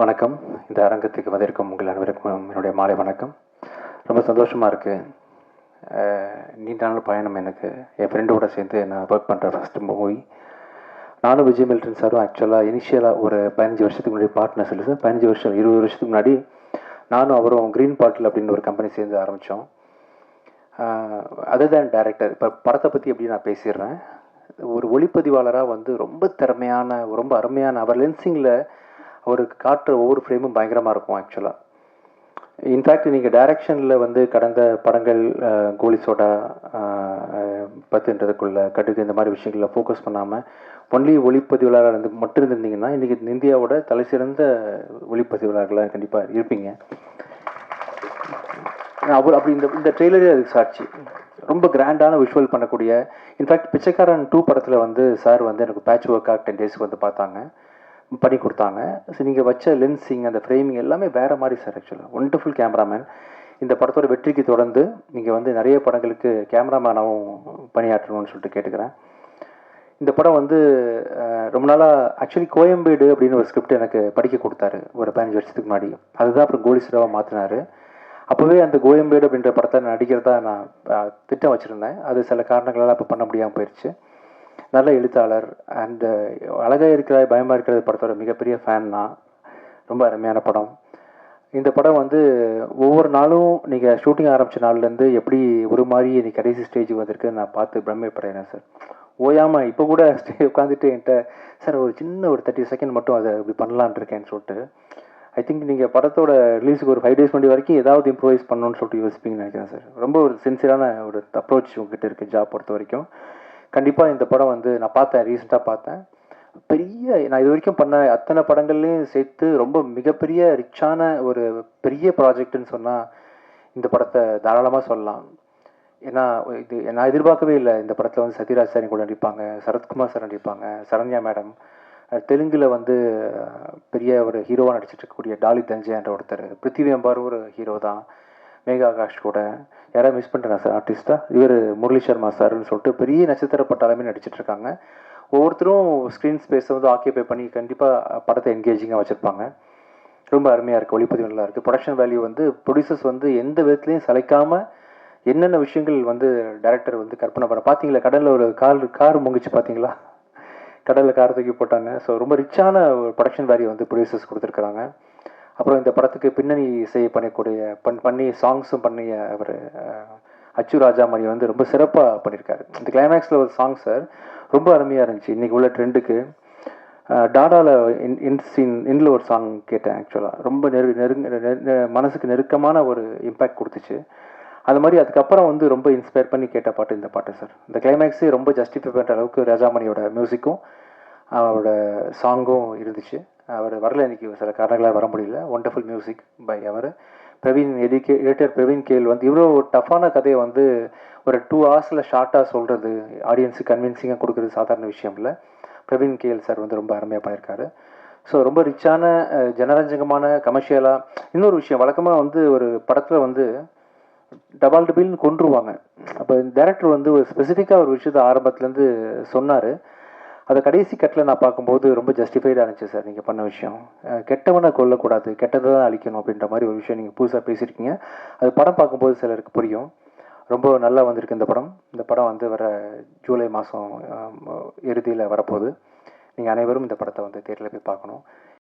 வணக்கம். இந்த அரங்கத்துக்கு வந்திருக்கும் உங்கள் அனைவருக்கும் என்னுடைய மாலை வணக்கம். ரொம்ப சந்தோஷமாக இருக்குது நீண்ட நாள் பயணம் எனக்கு. என் ஃப்ரெண்டோட சேர்ந்து நான் ஒர்க் பண்ணுற ஃபஸ்ட்டு மூவி நானும் விஜய் மில்டன் சாரும் ஆக்சுவலாக இனிஷியலாக ஒரு பதினஞ்சு வருஷத்துக்கு முன்னாடி பார்ட்னர்ஸ் இல்லை சார் பதினஞ்சு வருஷம் இருபது வருஷத்துக்கு முன்னாடி நானும் அவரும் க்ரீன் பாட்டில் அப்படின்னு ஒரு கம்பெனி சேர்ந்து ஆரம்பித்தோம் அதர் தேன் டேரக்டர் இப்போ படத்தை பற்றி எப்படி நான் பேசிடுறேன். ஒரு ஒளிப்பதிவாளராக வந்து ரொம்ப திறமையான ரொம்ப அருமையான அவர் லென்சிங்கில் அவருக்கு காட்டுற ஒவ்வொரு ஃப்ரேமும் பயங்கரமாக இருக்கும் ஆக்சுவலாக இன்ஃபேக்ட் நீங்கள் டைரக்ஷனில் வந்து கடந்த படங்கள் அஹ், கோலி சோடா பத்துன்றதுக்குள்ள கடுகு இந்த மாதிரி விஷயங்களில் ஃபோக்கஸ் பண்ணாமல் ஒன்லி ஒளிப்பதிவாளராக இருந்து மட்டும் இருந்திருந்தீங்கன்னா இன்றைக்கி இந்தியாவோட தலை சிறந்த ஒளிப்பதிவாளர்களாக கண்டிப்பாக இருப்பீங்க. அவர் அப்படி இந்த இந்த ட்ரெய்லரே அதுக்கு சாட்சி. ரொம்ப கிராண்டான விஷுவல் பண்ணக்கூடிய இன்ஃபேக்ட் பிச்சைக்காரன் டூ படத்தில் வந்து சார் வந்து எனக்கு பேட்ச் ஒர்க்காக டென் டேஸ்க்கு வந்து பார்த்தாங்க. பண்ணி கொடுத்தாங்க. ஸோ நீங்கள் வச்ச லென்சிங் அந்த ஃப்ரேமிங் எல்லாமே வேறு மாதிரி சார் ஆக்சுவலாக ஒண்டர்ஃபுல் கேமராமேன் இந்த படத்தோட வெற்றிக்கு தொடர்ந்து நீங்கள் வந்து நிறைய படங்களுக்கு கேமராமேனாகவும் பணியாற்றணும்னு சொல்லிட்டு கேட்டுக்கிறேன். இந்த படம் வந்து ரொம்ப நாளாக ஆக்சுவலி கோயம்பேடு அப்படின்னு ஒரு ஸ்கிரிப்ட் எனக்கு படிக்க கொடுத்தாரு. ஒரு பதினஞ்சு வருஷத்துக்கு முன்னாடி. அதுதான் அப்புறம் கோலி சிராவாக அப்போவே அந்த கோயம்பேடு அப்படின்ற படத்தை நான் நடிக்கிறதா நான் திட்டம் வச்சுருந்தேன். அது சில காரணங்களால் அப்போ பண்ண முடியாமல் போயிடுச்சு நல்ல எழுத்தாளர் அண்டு அழகாக இருக்கிற பயமாக இருக்கிறது படத்தோட மிகப்பெரிய ஃபேன் தான் ரொம்ப அருமையான படம். இந்த படம் வந்து ஒவ்வொரு நாளும் நீங்கள் ஷூட்டிங் ஆரம்பித்த நாள்லேருந்து எப்படி ஒரு மாதிரி இன்னைக்கு கடைசி ஸ்டேஜ் வந்திருக்கு நான் பார்த்து பிரமிப்படைகிறேன் சார் ஓயாமல் இப்போ கூட ஸ்டே உட்காந்துட்டு என்கிட்ட சார் ஒரு சின்ன ஒரு தேர்ட்டி செகண்ட் மட்டும் அதை இப்படி பண்ணலான்னு இருக்கேன்னு சொல்லிட்டு ஐ திங்க் நீங்கள் படத்தோட ரிலீஸுக்கு ஒரு ஃபைவ் டேஸ் முன்னாடி வரைக்கும் ஏதாவது இம்ப்ரூவைஸ் பண்ணணும்னு சொல்லிட்டு யோசிப்பீங்கன்னு நினைக்கிறேன் சார் ரொம்ப ஒரு சின்சியரான ஒரு அப்ரோச் உங்ககிட்ட இருக்குது ஜாப் பொறுத்த வரைக்கும். கண்டிப்பாக இந்த படம் வந்து நான் பார்த்தேன் ரீசெண்டாக பார்த்தேன். பெரிய நான் இது வரைக்கும் பண்ண அத்தனை படங்கள்லையும் சேர்த்து ரொம்ப மிகப்பெரிய ரிச்சான ஒரு பெரிய ப்ராஜெக்ட்னு சொன்னால் இந்த படத்தை தாராளமாக சொல்லலாம். ஏன்னா இது நான் எதிர்பார்க்கவே இல்லை. இந்த படத்தில் வந்து சத்யராஜ் சார் கூட நடிப்பாங்க சரத்குமார் சார் நடிப்பாங்க சரண்யா மேடம் தெலுங்கில் வந்து பெரிய ஒரு ஹீரோவாக நடிச்சிட்டு இருக்கக்கூடிய டாலி தஞ்சை என்ற ஒருத்தர். பிருத்திவி அம்பார் ஒரு ஹீரோ தான். மேகா ஆகாஷ் கூட யாராவது மிஸ் பண்ணிட்டேன் சார் ஆர்டிஸ்ட்டாக இவர் முரளி சர்மா சார்னு சொல்லிட்டு பெரிய நட்சத்திர பட்டாளமே நடிச்சிட்டு இருக்காங்க ஒவ்வொருத்தரும் ஸ்க்ரீன் ஸ்பேஸை வந்து ஆக்கியபை பண்ணி கண்டிப்பாக படத்தை என்கேஜிங்காக வச்சுருப்பாங்க. ரொம்ப அருமையாக இருக்குது ஒளிப்பதிவு நல்லா இருக்குது ப்ரொடக்ஷன் வேல்யூ வந்து ப்ரொடியூசர்ஸ் வந்து எந்த விதத்துலையும் சளைக்காமல் என்னென்ன விஷயங்கள் வந்து டைரக்டர் வந்து கற்பனை பண்ண பார்த்தீங்களா கடலில் ஒரு கார் கார் முங்கிச்சு பார்த்தீங்களா கடலில் கார் தூக்கி போட்டாங்க. ஸோ ரொம்ப ரிச்சான ஒரு ப்ரொடக்ஷன் வேல்யூ வந்து ப்ரொடியூசர்ஸ் கொடுத்துருக்குறாங்க. அப்புறம் இந்த படத்துக்கு பின்னணி இசை பண்ணக்கூடிய பண் பண்ணி சாங்ஸும் பண்ணிய அவர் அச்சு ராஜாமணி வந்து ரொம்ப சிறப்பாக பண்ணியிருக்காரு இந்த கிளைமேக்ஸில் ஒரு சாங் சார் ரொம்ப அருமையாக இருந்துச்சு. இன்றைக்கி உள்ள ட்ரெண்டுக்கு டாடாவில் இன் இன் சீன் இன்ல ஒரு சாங் கேட்டேன் ஆக்சுவலாக ரொம்ப நெரு நெருங்க மனசுக்கு நெருக்கமான ஒரு இம்பேக்ட் கொடுத்துச்சு. அது மாதிரி அதுக்கப்புறம் வந்து ரொம்ப இன்ஸ்பயர் பண்ணி கேட்ட பாட்டு இந்த பாட்டு சார் இந்த கிளைமேக்ஸே ரொம்ப ஜஸ்டிஃபை பண்ணுற அளவுக்கு ராஜாமணியோட மியூசிக்கும் அவரோட சாங்கும் இருந்துச்சு. அவர் வரல இன்னைக்கு சில காரணங்களாக வர முடியல. ஒண்டர்ஃபுல் மியூசிக் பை அவர். பிரவீன் எடிகே எடிட்டர் பிரவீன் கேல் வந்து இவ்வளோ டஃப்பான கதையை வந்து ஒரு டூ ஹவர்ஸில் ஷார்ட்டாக சொல்கிறது ஆடியன்ஸுக்கு கன்வின்சிங்காக கொடுக்குறது சாதாரண விஷயம் இல்லை. பிரவீன் கேல் சார் வந்து ரொம்ப அருமையாக பண்ணியிருக்காரு. ஸோ ரொம்ப ரிச்சான ஜனரஞ்சகமான கமர்ஷியலாக இன்னொரு விஷயம் வழக்கமாக வந்து ஒரு படத்தில் வந்து டபால் டபில்னு கொன்றுவாங்க. அப்போ டேரக்டர் வந்து ஒரு ஸ்பெசிஃபிக்காக ஒரு விஷயத்தை ஆரம்பத்துலேருந்து சொன்னார். அதை கடைசி கட்டில் நான் பார்க்கும்போது ரொம்ப ஜஸ்டிஃபைடாக இருந்துச்சு சார் நீங்கள் பண்ண விஷயம். கெட்டவனை கொல்லக்கூடாது கெட்டதை தான் அழிக்கணும் அப்படின்ற மாதிரி ஒரு விஷயம் நீங்கள் புதுசாக பேசியிருக்கீங்க. அது படம் பார்க்கும்போது சிலருக்கு புரியும். ரொம்ப நல்லா வந்திருக்கு இந்த படம். இந்த படம் வந்து வர ஜூலை மாதம் இறுதியில் வரப்போகுது. நீங்கள் அனைவரும் இந்த படத்தை வந்து தேட்டரில் போய் பார்க்கணும்.